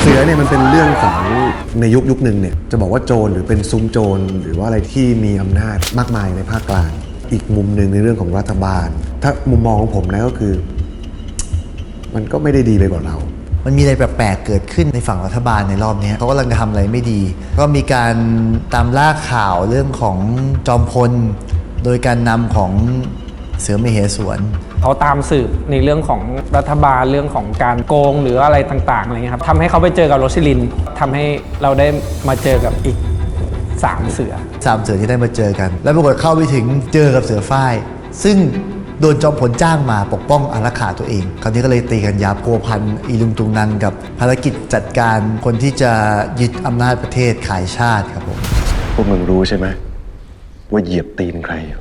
เสือเนี่ยมันเป็นเรื่องของในยุคยุคหนึ่งเนี่ยจะบอกว่าโจรหรือเป็นซุ้มโจรหรือว่าอะไรที่มีอำนาจมากมายในภาคกลาง อีกมุมหนึ่งในเรื่องของรัฐบาล ถ้ามุมมองของผมนะก็คือ มันก็ไม่ได้ดีไปกว่าเรา มันมีอะไรแปลกๆเกิดขึ้นในฝั่งรัฐบาลในรอบนี้เขากำลังทำอะไรไม่ดี ก็มีการตามล่าข่าวเรื่องของจอมพล โดยการนำของเสือมเหสวน เขาตามสืบในเรื่องของรัฐบาลเรื่องของการโกงหรืออะไรต่างๆอะไรเงี้ยครับทำให้เขาไปเจอกับโรชิลินทำให้เราได้มาเจอกับอีกสามเสือ สามเสือที่ได้มาเจอกัน แล้วปรากฏเข้าไปถึงเจอกับเสือฝ้าย ซึ่งโดนจอมพลจ้างมาปกป้องอารักขาตัวเอง คราวนี้ก็เลยตีกันยับพัวพันอีลุงตุงนังกับภารกิจจัดการคนที่จะยึดอำนาจประเทศขายชาติครับผม พวกมึงรู้ใช่ไหมว่าเหยียบตีนใครอยู่